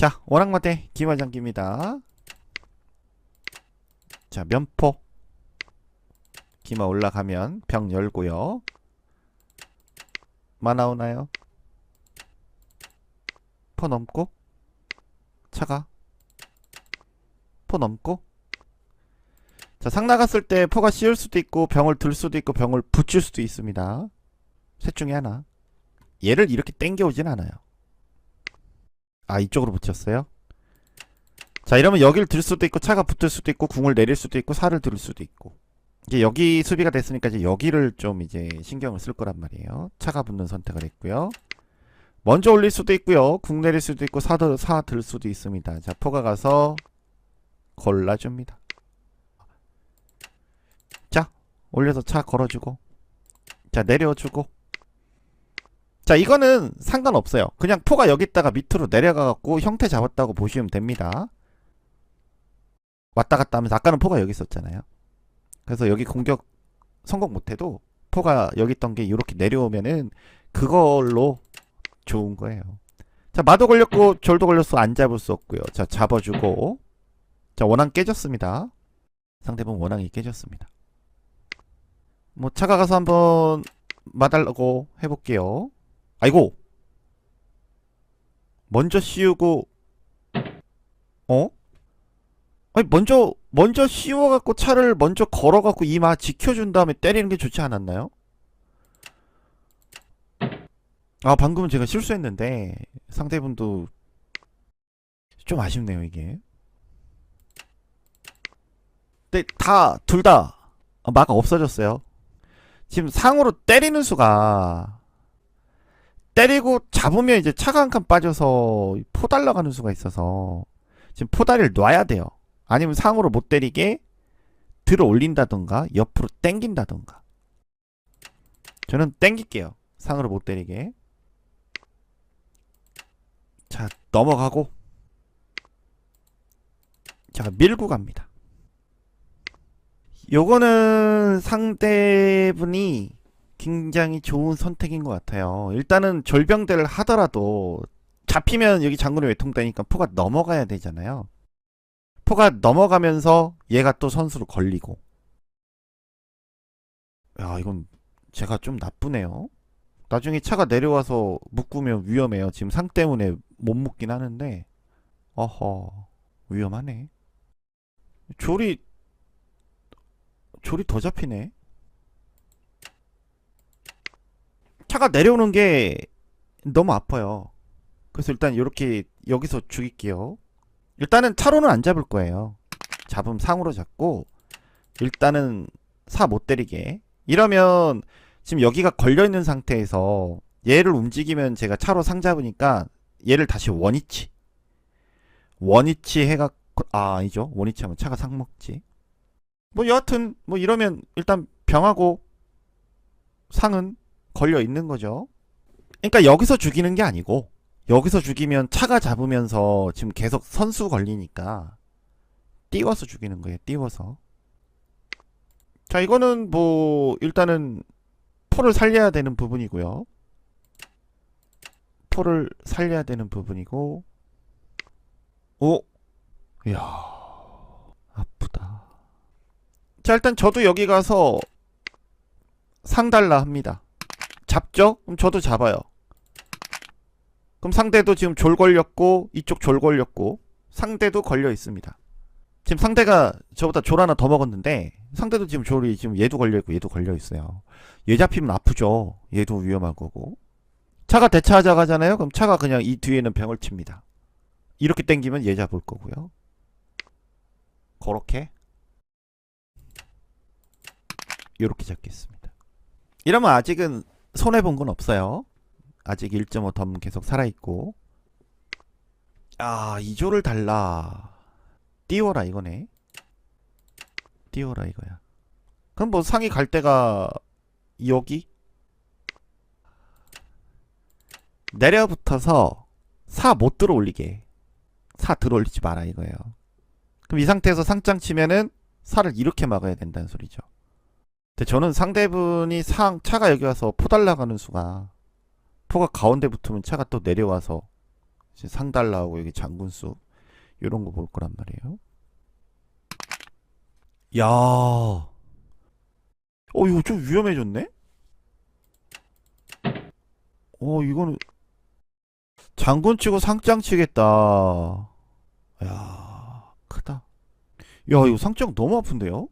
자, 원앙마대 기마장기입니다. 자, 면포. 기마 올라가면 병 열고요. 마 나오나요? 포 넘고 차가 포 넘고 자, 상 나갔을 때 포가 씌울 수도 있고 병을 들 수도 있고 병을 붙일 수도 있습니다. 셋 중에 하나. 얘를 이렇게 땡겨오진 않아요. 아, 이쪽으로 붙였어요? 자, 이러면 여기를 들 수도 있고 차가 붙을 수도 있고 궁을 내릴 수도 있고 살을 들 수도 있고. 이제 여기 수비가 됐으니까 이제 여기를 좀 이제 신경을 쓸 거란 말이에요. 차가 붙는 선택을 했고요. 먼저 올릴 수도 있고요. 궁 내릴 수도 있고 사들 사들 수도 있습니다. 자, 포가 가서 골라줍니다. 자, 올려서 차 걸어주고. 자, 내려주고. 자, 이거는 상관없어요. 그냥 포가 여기 있다가 밑으로 내려가갖고 형태 잡았다고 보시면 됩니다. 왔다 갔다 하면서 아까는 포가 여기 있었잖아요. 그래서 여기 공격 성공 못해도 포가 여기 있던 게 이렇게 내려오면은 그걸로 좋은 거예요. 자, 마도 걸렸고 졸도 걸렸어 안 잡을 수 없고요. 자, 잡아주고 자, 원앙 깨졌습니다. 상대방 원앙이 깨졌습니다. 뭐 차가 가서 한번 마달라고 해볼게요. 아이고 먼저 씌우고 어? 아니 먼저 먼저 씌워갖고 차를 먼저 걸어갖고 이마 지켜준 다음에 때리는 게 좋지 않았나요? 아 방금은 제가 실수했는데 상대분도 좀 아쉽네요 이게 근데 다 둘다 마가 없어졌어요 지금 상으로 때리는 수가 때리고 잡으면 이제 차가 한 칸 빠져서 포 달라가는 수가 있어서 지금 포다리를 놔야 돼요. 아니면 상으로 못 때리게 들어 올린다던가 옆으로 당긴다던가. 저는 당길게요. 상으로 못 때리게. 자 넘어가고 자 밀고 갑니다. 요거는 상대분이 굉장히 좋은 선택인 것 같아요. 일단은 절병대를 하더라도 잡히면 여기 장군이 외통되니까 포가 넘어가야 되잖아요. 포가 넘어가면서 얘가 또 선수로 걸리고. 야, 이건 제가 좀 나쁘네요. 나중에 차가 내려와서 묶으면 위험해요. 지금 상 때문에 못 묶긴 하는데. 어허, 위험하네. 조리, 조리 더 잡히네. 차가 내려오는 게 너무 아파요. 그래서 일단 이렇게 여기서 죽일게요. 일단은 차로는 안 잡을 거예요. 잡음 상으로 잡고 일단은 사 못 때리게. 이러면 지금 여기가 걸려 있는 상태에서 얘를 움직이면 제가 차로 상 잡으니까 얘를 다시 원위치. 원위치 해갖고 아 아니죠. 원위치 하면 차가 상 먹지. 뭐 여하튼 뭐 이러면 일단 병하고 상은 걸려 있는 거죠. 그러니까 여기서 죽이는 게 아니고 여기서 죽이면 차가 잡으면서 지금 계속 선수 걸리니까 띄워서 죽이는 거예요. 띄워서. 자, 이거는 뭐 일단은 포를 살려야 되는 부분이고요. 포를 살려야 되는 부분이고 오. 이야. 아프다. 자, 일단 저도 여기 가서 상달라 합니다. 잡죠? 그럼 저도 잡아요. 그럼 상대도 지금 졸 걸렸고 이쪽 졸 걸렸고 상대도 걸려 있습니다. 지금 상대가 저보다 졸 하나 더 먹었는데 상대도 지금 졸이 지금 얘도 걸려 있고 얘도 걸려 있어요. 얘 잡히면 아프죠. 얘도 위험할 거고. 차가 대차하자 가잖아요. 그럼 차가 그냥 이 뒤에는 병을 칩니다. 이렇게 땡기면 얘 잡을 거고요. 그렇게 이렇게 잡겠습니다. 이러면 아직은 손해 본 건 없어요. 아직 1.5 덤 계속 살아 있고. 아, 2조를 달라. 띄워라, 이거네. 띄워라, 이거야. 그럼 뭐 상이 갈 때가 여기? 내려붙어서 사 못 들어 올리게. 사 들어 올리지 마라, 이거예요. 그럼 이 상태에서 상장 치면은 사를 이렇게 막아야 된다는 소리죠. 근데 저는 상대분이 상 차가 여기 와서 포 달라가는 수가 포가 가운데 붙으면 차가 또 내려와서 상달 나오고 여기 장군수 이런 거 볼 거란 말이에요. 야, 어 이거 좀 위험해졌네. 어 이거는 장군 치고 상장 치겠다. 야, 크다. 야, 이거 상장 너무 아픈데요?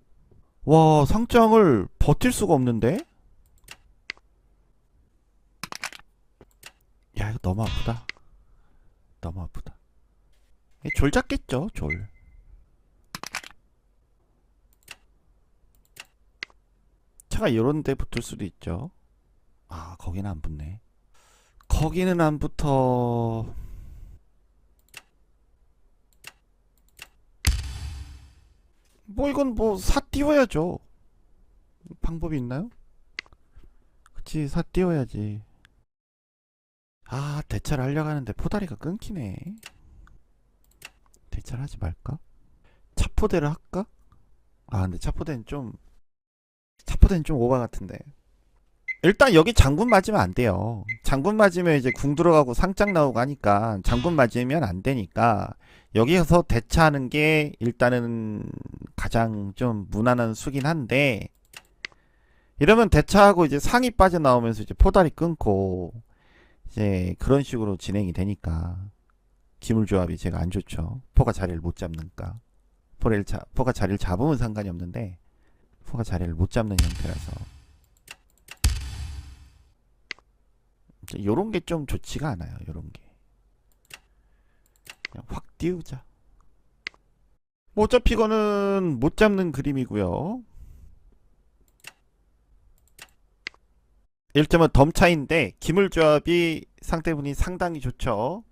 와, 상장을 버틸 수가 없는데? 야, 이거 너무 아프다. 너무 아프다. 이졸 잡겠죠, 졸. 차가 이런 데 붙을 수도 있죠. 아, 거기는 안 붙네. 거기는 안 붙어. 뭐 이건 뭐 사 띄워야죠. 방법이 있나요? 그치 사 띄워야지. 아 대차를 하려고 하는데 포다리가 끊기네. 대차를 하지 말까? 차포대를 할까? 아 근데 차포대는 좀 차포대는 좀 오바 같은데. 일단 여기 장군 맞으면 안 돼요. 장군 맞으면 이제 궁 들어가고 상장 나오고 하니까 장군 맞으면 안 되니까 여기서 대차하는 게 일단은 가장 좀 무난한 수긴 한데 이러면 대차하고 이제 상이 빠져나오면서 이제 포다리 끊고 이제 그런 식으로 진행이 되니까 기물조합이 제가 안 좋죠. 포가 자리를 못 잡는가. 포를 자, 포가 자리를 잡으면 상관이 없는데 포가 자리를 못 잡는 형태라서 요런 게 좀 좋지가 않아요. 요런 게. 그냥 확 띄우자. 뭐 어차피 이거는 못 잡는 그림이고요. 1점은 덤 차인데 기물 조합이 상대분이 상당히 좋죠.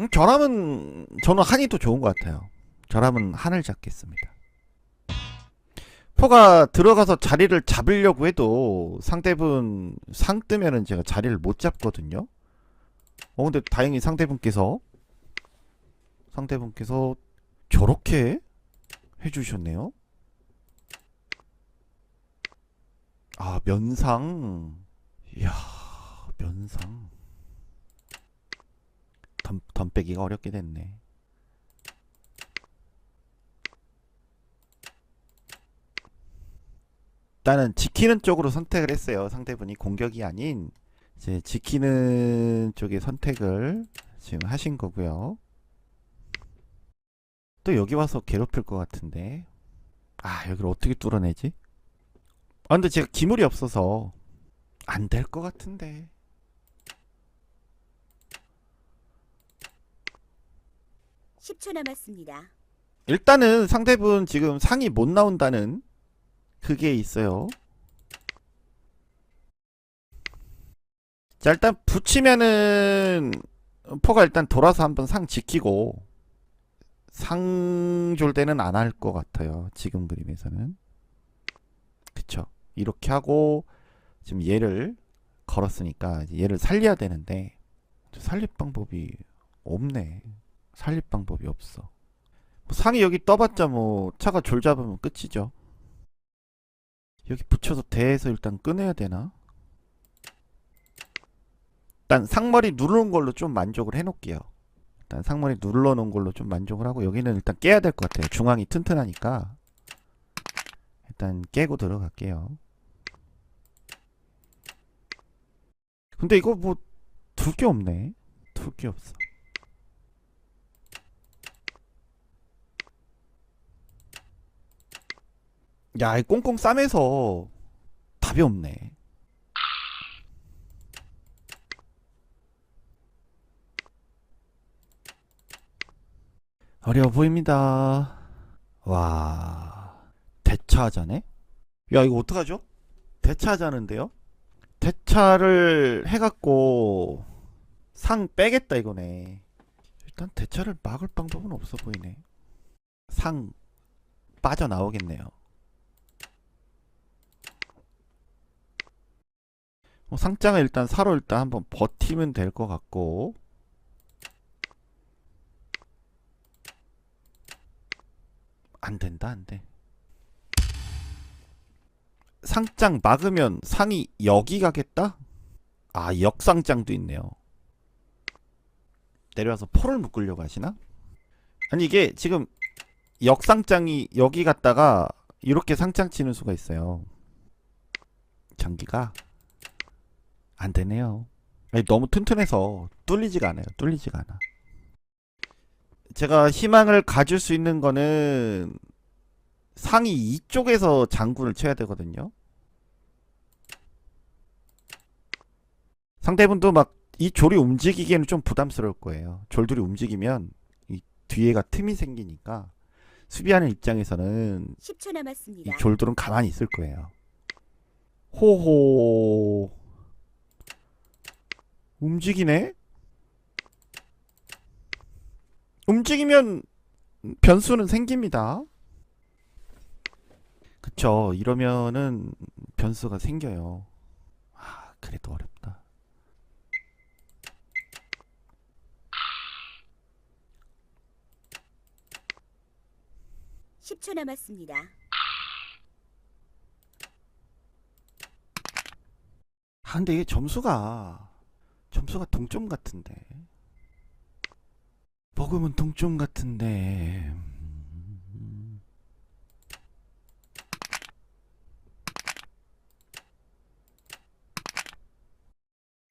음, 결함은 저는 한이 더 좋은 것 같아요. 결함은 한을 잡겠습니다. 포가 들어가서 자리를 잡으려고 해도 상대분 상 뜨면은 제가 자리를 못 잡거든요. 어 근데 다행히 상대분께서 상대분께서 저렇게 해주셨네요. 아 면상 이야 면상 덤, 덤 빼기가 어렵게 됐네. 일단은 지키는 쪽으로 선택을 했어요. 상대분이 공격이 아닌 이제 지키는 쪽의 선택을 지금 하신 거고요. 또 여기 와서 괴롭힐 것 같은데. 아, 여기를 어떻게 뚫어내지? 아, 근데 제가 기물이 없어서 안 될 것 같은데. 십초 남았습니다. 일단은 상대분 지금 상이 못 나온다는 그게 있어요. 자, 일단 붙이면은 포가 일단 돌아서 한번 상 지키고 상졸대는 안 할 것 같아요. 지금 그림에서는. 그쵸. 이렇게 하고 지금 얘를 걸었으니까 얘를 살려야 되는데 살릴 방법이 없네. 살릴 방법이 없어. 뭐 상이 여기 떠봤자 뭐 차가 졸 잡으면 끝이죠. 여기 붙여서 대에서 일단 꺼내야 되나? 일단 상머리 누르는 걸로 좀 만족을 해놓을게요. 일단 상머리 눌러놓은 걸로 좀 만족을 하고 여기는 일단 깨야 될 것 같아요. 중앙이 튼튼하니까 일단 깨고 들어갈게요. 근데 이거 뭐 둘 게 없네. 둘 게 없어. 야, 이 꽁꽁 싸매서 답이 없네. 어려워 보입니다. 와, 대차하자네? 야, 이거 어떡하죠? 대차하자는데요? 대차를 해갖고 상 빼겠다 이거네. 일단 대차를 막을 방법은 없어 보이네. 상 빠져나오겠네요. 상장을 일단 사로 일단 한번 버티면 될 것 같고 안 된다 안 돼. 상장 막으면 상이 여기 가겠다? 아 역상장도 있네요. 내려와서 포를 묶으려고 하시나? 아니 이게 지금 역상장이 여기 갔다가 이렇게 상장 치는 수가 있어요. 전기가 안 되네요. 아니, 너무 튼튼해서 뚫리지가 않아요. 뚫리지가 않아. 제가 희망을 가질 수 있는 거는 상이 이쪽에서 장군을 쳐야 되거든요. 상대분도 막 이 졸이 움직이기에는 좀 부담스러울 거예요. 졸들이 움직이면 이 뒤에가 틈이 생기니까 수비하는 입장에서는 10초 이 남았습니다. 졸들은 가만히 있을 거예요. 호호. 움직이네? 움직이면 변수는 생깁니다. 그쵸. 이러면은 변수가 생겨요. 아, 그래도 어렵다. 십 초 남았습니다. 아, 근데 이게 점수가 점수가 동점 같은데 먹으면 동점 같은데 음.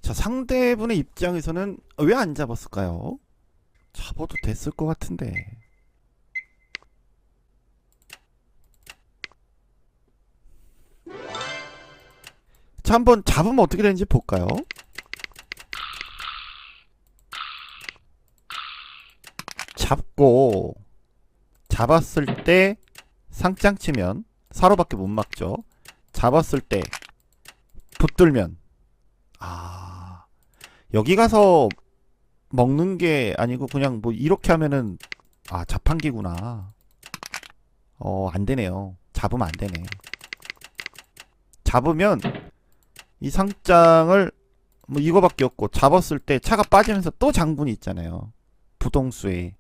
자 상대분의 입장에서는 왜 안 잡았을까요? 잡아도 됐을 것 같은데 자 한번 잡으면 어떻게 되는지 볼까요? 잡고 잡았을 때 상장 치면 사로밖에 못 막죠. 잡았을 때 붙들면 아 여기 가서 먹는 게 아니고 그냥 뭐 이렇게 하면은 아 자판기구나. 어 안 되네요. 잡으면 안 되네. 잡으면 이 상장을 뭐 이거밖에 없고 잡았을 때 차가 빠지면서 또 장군이 있잖아요. 부동수에.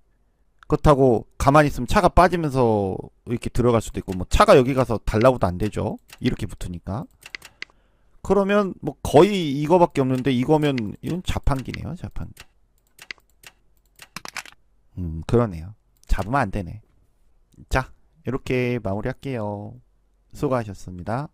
그렇다고 가만히 있으면 차가 빠지면서 이렇게 들어갈 수도 있고 뭐 차가 여기 가서 달라고도 안 되죠. 이렇게 붙으니까. 그러면 뭐 거의 이거밖에 없는데 이거면 이건 자판기네요. 자판기. 음, 그러네요. 잡으면 안 되네. 자, 이렇게 마무리할게요. 수고하셨습니다.